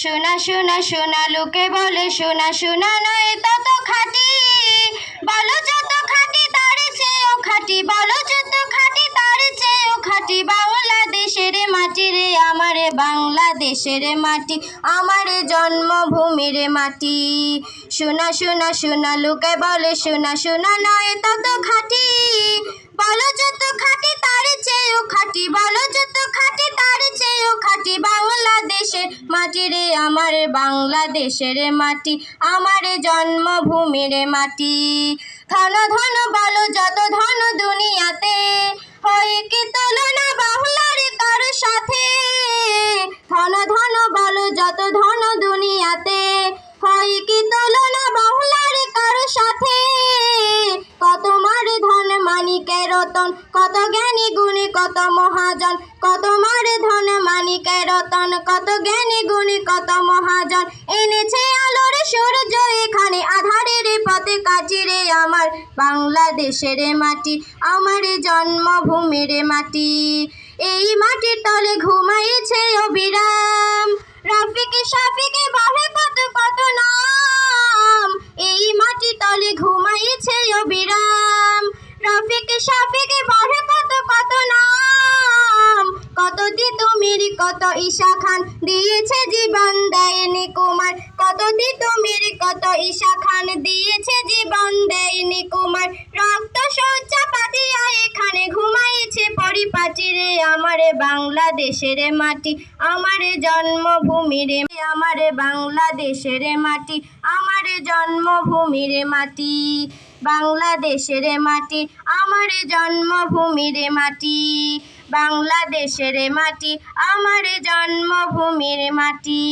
সোনা সোনা সোনা লোকে বলে সোনা সোনা নয় তত খাঁটি। বলো যত খাঁটি তার চেয়েও খাঁটি, বলো যত খাঁটি তার চেয়েও খাঁটি, বাংলাদেশের মাটি রে, আমার বাংলাদেশের মাটি, আমার জন্মভূমির মাটি। সোনা সোনা সোনা লোকে বলে সোনা সোনা নয় তত খাঁটি। আমার বাংলাদেশের মাটি আমার জন্মভূমির মাটি। ধন ধন বলো যত ধন রতন। কত জ্ঞানী গুণী, কত মহাজন। কত মার ধন মানিকের রতন। কত জ্ঞানী গুণী, কত মহাজন। এনেছে আলোর সূর্য এখানে, আধারের পথে কাচিরে আমার। বাংলাদেশের মাটি, আমার জন্মভূমির মাটি। এই মাটির তলে ঘুমাইছে অবিরাম। রাফিকে সাফিকে বলে কত কত নাম। এই মাটির তলে ঘুমাইছে অবিরাম। রফিকে পড়ে কত কত নাম কত তিতুমির কত ঈশা খান দিয়েছে জীবন দেয়নি কুমার কত তিতুমির কত ঈশা খান দিয়েছে জীবন দেয়নি কুমার ঘুমাইছে পরিপাটি রে, আমার বাংলাদেশের মাটি। আমার জন্মভূমির, আমার বাংলাদেশের মাটি। আমার জন্মভূমির মাটি, বাংলাদেশের মাটি। আমার জন্মভূমির মাটি, বাংলাদেশের মাটি। আমার জন্মভূমির মাটি।